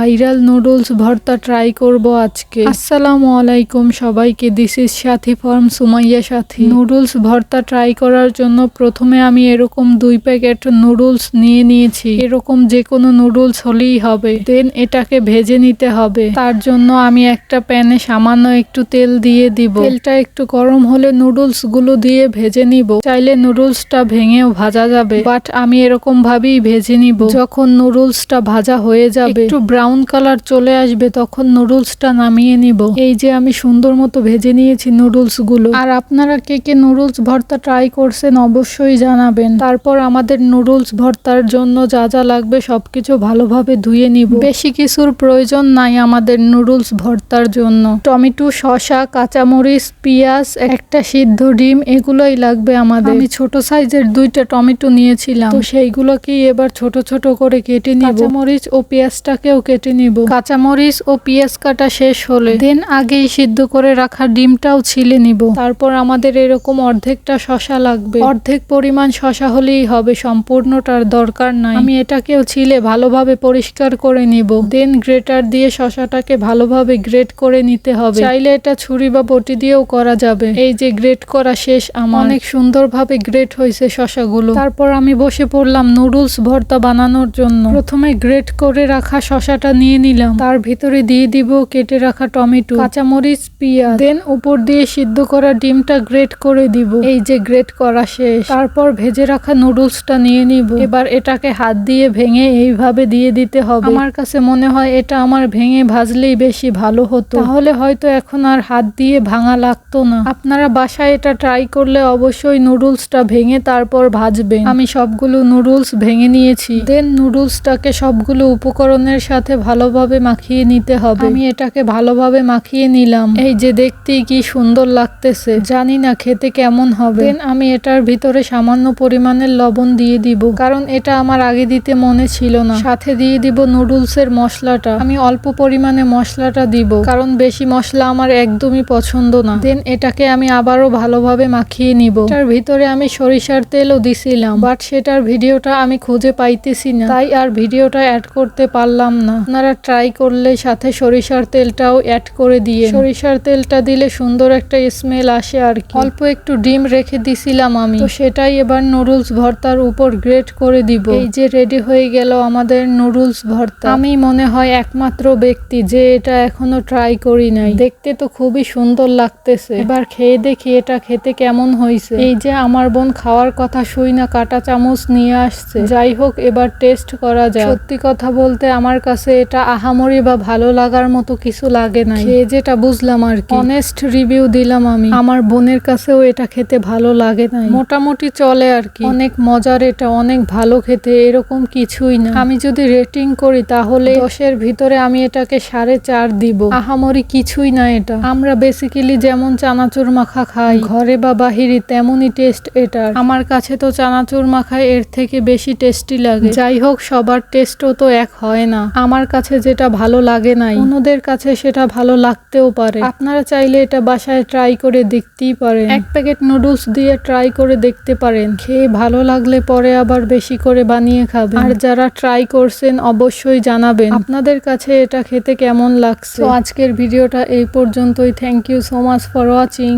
Viral noodles ভর্তা try করব আজকে। আসসালামু আলাইকুম সবাইকে this is Sathi from Sumaiya Sathi. Noodles ভর্তা ট্রাই করার জন্য প্রথমে আমি এরকম দুই প্যাকেট নুডলস নিয়ে নিয়েছি। এরকম যে কোনো নুডলস হলেই হবে। দেন এটাকে ভেজে নিতে হবে। তার জন্য আমি একটা প্যানে সামান্য একটু তেল দিয়ে দিব। তেলটা একটু গরম হলে নুডলসগুলো দিয়ে ভেজে নিব। চাইলে নুডলসটা ভেঙেও ভাজা যাবে। বাট আমি এরকম ভাবেই ভেজে নিব। যখন নুডলসটা ভাজা হয়ে যাবে, একটু ব্রাউন কালার চলে আসবে, তখন নুডলসটা নামিয়ে নিব। এই যে আমি সুন্দর মতো ভেজে নিয়েছি নুডলসগুলো আর আপনারা কে কে নুডলস ভর্তা ট্রাই করছেন অবশ্যই জানাবেন। তারপর আমাদের নুডলস ভর্তার জন্য যা যা লাগবে সবকিছু ভালোভাবে ধুয়ে নিব। বেশি কিছুর প্রয়োজন নাই আমাদের নুডলস ভর্তার জন্য। টমেটো, শসা, কাঁচামরিচ, পেঁয়াজ, একটা সিদ্ধ ডিম, এগুলোই লাগবে আমাদের। আমি ছোট সাইজের দুইটা টমেটো নিয়েছিলাম। তো সেইগুলোকে এবার ছোট ছোট করে কেটে নিব। কাঁচামরিচ ও পেঁয়াজটাকেও কেটে নিব। কাঁচামরিচ ও পেঁয়াজ কাটা শেষ হলে দেন আগেই সিদ্ধ করে রাখা ডিমটাও ছিলে নিব। তারপর আমাদের এরকম অর্ধেকটা শশা লাগবে। অর্ধেক পরিমাণ শশা হলেই হবে, সম্পূর্ণটার দরকার নাই। আমি এটাকেও ছিলে ভালোভাবে পরিষ্কার করে নিব। দেন গ্রেটার দিয়ে শশাটাকে ভালোভাবে গ্রেট করে নিতে হবে। চাইলে এটা ছুরি বা বটি দিয়েও করা যাবে। এই যে গ্রেট করা শেষ আমার। অনেক সুন্দরভাবে গ্রেট হয়েছে শশাগুলো। তারপর আমি বসে পড়লাম নুডলস ভর্তা বানানোর জন্য। প্রথমে গ্রেট করে রাখা শশাটা নিয়ে নিলাম। তার ভিতরে দিয়ে দিব কেটে রাখা টমেটো, কাঁচামরিচ, পেঁয়াজ। দেন উপর দিয়ে সিদ্ধ করা ডিমটা গ্রেট করে দিব। এই যে গ্রেট করা শেষ। তারপর ভেজে রাখা নুডলসটা নিয়ে নিব। এবার এটাকে হাত দিয়ে ভেঙে এইভাবে দিয়ে দিতে হবে। আমার কাছে মনে হয় এটা আমার ভেঙে ভাজলেই বেশি ভালো হতো। তাহলে হয়তো এখন আর হাত দিয়ে ভাঙা লাগতো না। আপনারা বাসায় এটা ট্রাই করলে অবশ্যই নুডলসটা ভেঙে তারপর ভাজবেন। আমি সবগুলো নুডলস ভেঙে নিয়েছি। দেন নুডলসটাকে সবগুলো উপকরণের সাথে ভালোভাবে মাখিয়ে নিতে হবে। আমি এটাকে ভালোভাবে মাখিয়ে নিলাম। এই যে দেখতেই কি সুন্দর লাগতেছে। জানি না খেতে কেমন হবে। আমি এটার ভিতরে সামান্য পরিমাণের লবণ দিয়ে দিব। কারণ এটা আমার আগে দিতে মনে ছিল না। সাথে দিয়ে দিব নুডলসের মশলাটা। আমি অল্প পরিমাণে মশলাটা দিব। কারণ বেশি মশলা আমার একদমই পছন্দ না। দেন এটাকে আমি আবারও ভালোভাবে মাখিয়ে নিব। এটার ভিতরে আমি সরিষার তেলও দিছিলাম। বাট সেটার ভিডিওটা আমি খুঁজে পাইতেছি না। তাই আর ভিডিওটা অ্যাড করতে পারলাম না। আপনারা ট্রাই করলে সাথে সরিষার তেলটাও অ্যাড করে দিয়ে সরিষার তেলটা দিলে সুন্দর একটা স্মেল আসে আর কি। অল্প একটু ডিম রেখে দিছিলাম আমি। তো সেটাই এবার নুডলস ভর্তার উপর গ্রেট করে দিব। এই যে রেডি হয়ে গেল আমাদের নুডলস ভর্তা। আমি মনে হয় একমাত্র ব্যক্তি যে এটা এখনও ট্রাই করি নাই। দেখতে তো খুবই সুন্দর লাগতেছে। এবার খেয়ে দেখি এটা খেতে কেমন হয়েছে। এই যে আমার বোন খাওয়ার কথা শুই না, কাটা চামচ নিয়ে আসছে। যাই হোক, এবার টেস্ট করা যায় সত্যি কথা বলতে আমার কাছে এটা আহামরি বা ভালো লাগার মতো কিছু লাগে না খেয়ে যেটা বুঝলাম আর কি। অনেস্ট রিভিউ দিলাম আমি। আমার বোনের কাছেও এটা খেতে ভালো লাগে না মোটামুটি চলে আর কি। অনেক মজার এটা অনেক ভালো খেতে এরকম কিছুই না। আমি যদি রেটিং করি তাহলে দশের ভিতরে আমি এটাকে সাড়ে চার দিব। আহামরি কিছুই না এটা। আমরা বেসিক্যালি যেমন চানাচুর মাখা খাই ঘরে বা বাহিরে তেমনই টেস্ট এটার। আমার কাছে তো চানাচুর মাখায় এর থেকে বেশি টেস্টি লাগে। যাই হোক সবার টেস্টও তো এক হয় না। আমার কাছে যেটা ভালো লাগে নাই। অন্যদের কাছে সেটা ভালো লাগতেও পারে। আপনারা চাইলে এটা বাসায় ট্রাই করে দেখতেই পারেন। এক প্যাকেট নুডলস দিয়ে ট্রাই করে দেখতে পারেন। খেয়ে ভালো লাগলে পরে আবার বেশি করে বানিয়ে খাবেন। আর যারা ট্রাই করছেন অবশ্যই জানাবেন আপনাদের কাছে এটা খেতে কেমন লাগছে। আজকের ভিডিওটা এই পর্যন্তই। Thank you so much for watching